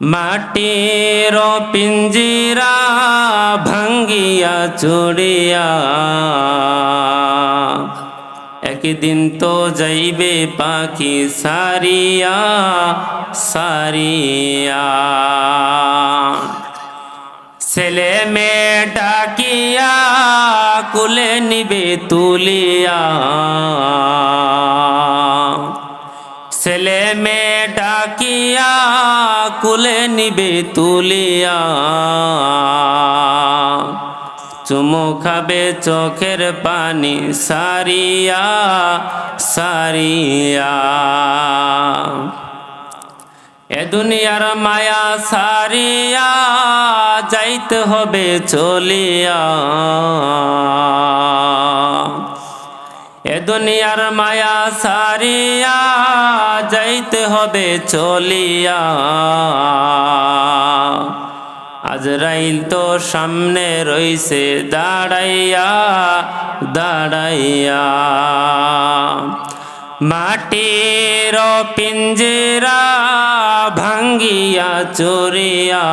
মাটির পিঞ্জিরা ভাঙ্গিয়া চুড়িয়া। একদিন তো যাইবে পাখি সারিয়া সারিয়া। ছেলে মেয়ে ডাকিয়া, কুলে নিবে তুলিয়া। ছেলে মেয়ে ডাকিয়া কুলে নিবে তুলিয়া। চুমু খাবে চোখের পানি সারিয়া সারিয়া। এ দুনিয়ার মায়া সারিয়া, যাইতে হবে চলিয়া। দুনিয়ার মায়া সারিয়া যাইতে হবে চলিয়া। আজরাইল তো সামনে রইছে, দাঁড়াইয়া দাঁড়াইয়া। মাটির পিঞ্জিরা ভাঙ্গিয়া চোরিয়া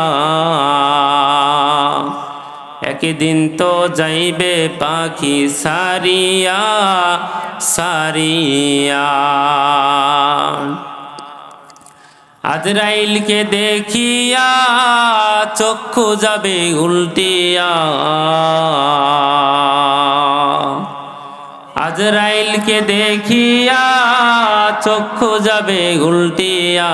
একদিন তো যাইবে পাখি সারিয়া সারিয়া। আজরাইলকে দেখিয়া চক্ষু যাবে উল্টিয়া। আজরাইলকে দেখিয়া চক্ষু যাবে উল্টিয়া।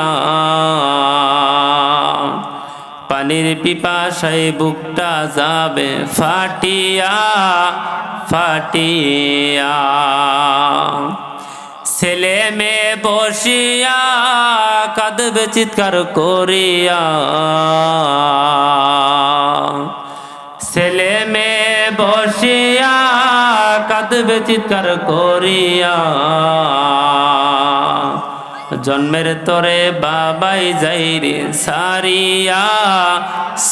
পানির পিপাসায় বুকটা যাবে, ফাটিয়া ফাটিয়া। ছেলে মেয়ে বসিয়া কাঁদবে, চিৎকার করিয়া। ছেলে মেয়ে বসিয়া কাঁদবে, চিৎকার করিয়া। জন্মের তরে বাবাই যাই রে সারিয়া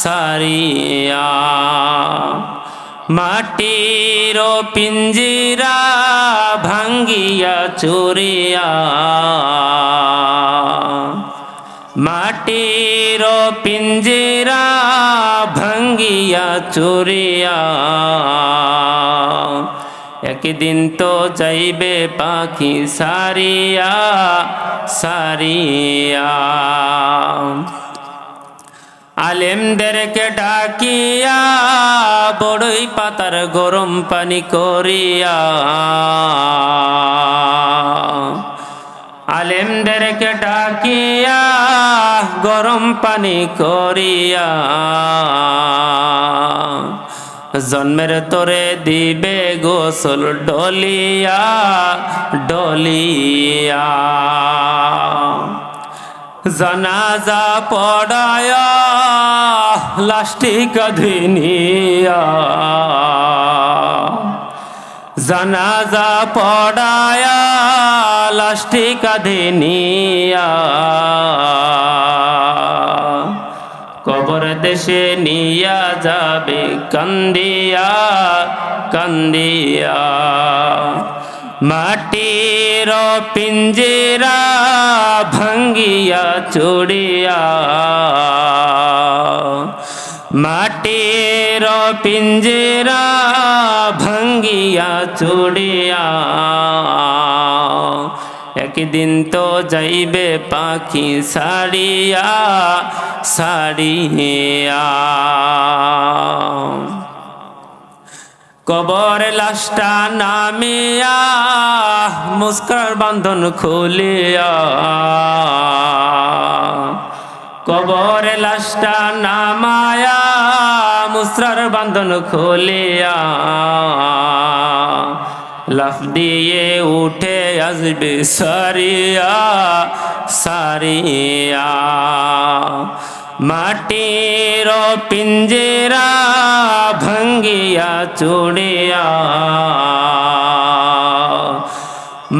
সারিয়া। মাটির পিঞ্জিরা ভাঙ্গিয়া চুরিয়া। মাটির পিঞ্জিরা ভাঙ্গিয়া চুরিয়া। একদিন তো যাইবে পাখি সারিয়া সারিয়া। আলেমদেরকে ডাকিয়া, বড়ই পাতার গরম পানি করিয়া। আলেমদেরকে ডাকিয়া, গরম পানি করিয়া। জন্মের তোরে দিবে গোসল ডলিয়া ডলিয়া। জানাজা পড়ায় লাস্টি কধিনিয়া জানাজা পড়ায় লাস্টি কধিনিয়া কবর দেশে নিয়া যাবে কান্দিয়া কান্দিয়া। মাটির পিঞ্জিরা ভাঙ্গিয়া চুড়িয়া। মাটির পিঞ্জিরা ভাঙ্গিয়া চুড়িয়া। একদিন তো যাইবে পাখি সারিয়া সারিয়া কবর লাশটা নামিয়া, মুস্কার বান্ধন খুলিয়া। কবর লাশটা নামায়া মুসরার বান্ধন খুলিয়া। লাফ দিয়ে উঠে আসবে সারিয়া সারিয়া মাটির পিঞ্জিরা ভাঙ্গিয়া চুড়িয়া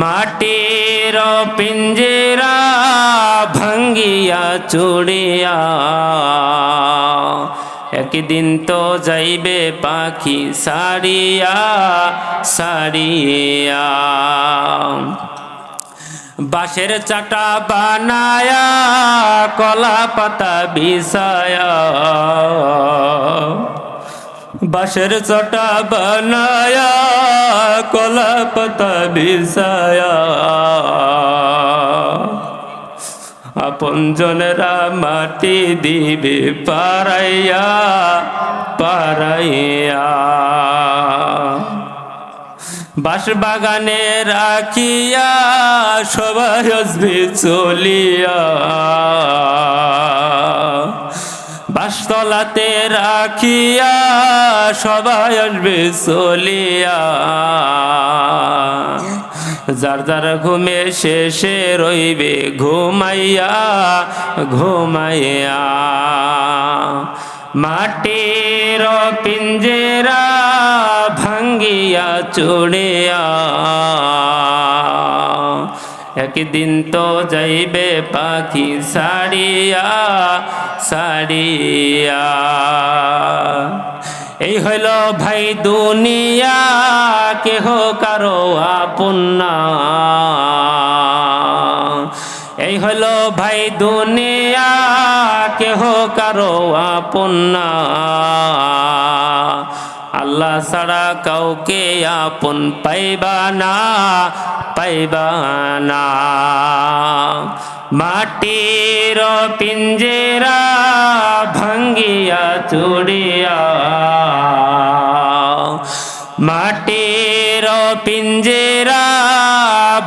মাটির পিঞ্জিরা ভাঙ্গিয়া চুড়িয়া একদিন তো যাইবে পাখি সারিয়া সারিয়া। বাঁশের চাটা বানায়া, কলা পাতা বিছায়া বাঁশের চাটা বানায়া, কলা পাতা বিছায়া আপন জনেরা মাটি দিবে পারাইয়া পারাইয়া। বাস বাগানে রাখিয়া, সবাই আসবে চলিয়া। বাসতলাতে রাখিয়া, সবাই আসবে চলিয়া। যার যার ঘুমে শেষে রইবে, ঘুমাইয়া ঘুমাইয়া। মাটির পিঞ্জেরা ভাঙ্গিয়া চুড়িয়া। একদিন তো যাইবে পাখি সারিয়া সারিয়া এই হইল ভাই দুনিয়া, কেহ কারও আপন না। এই হইল ভাই দুনিয়া, কেহ কারও আপন না। আল্লাহ ছাড়া কাউকে আপন পাইবা না পাইবা না। মাটির পিঞ্জেরা ভাঙ্গিয়া চুড়িয়া। মাটির পিঞ্জেরা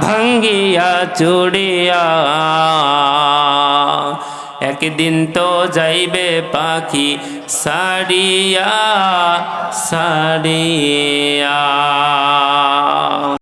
ভাঙ্গিয়া চুড়িয়া। একদিন তো যাইবে পাখি সারিয়া সারিয়া।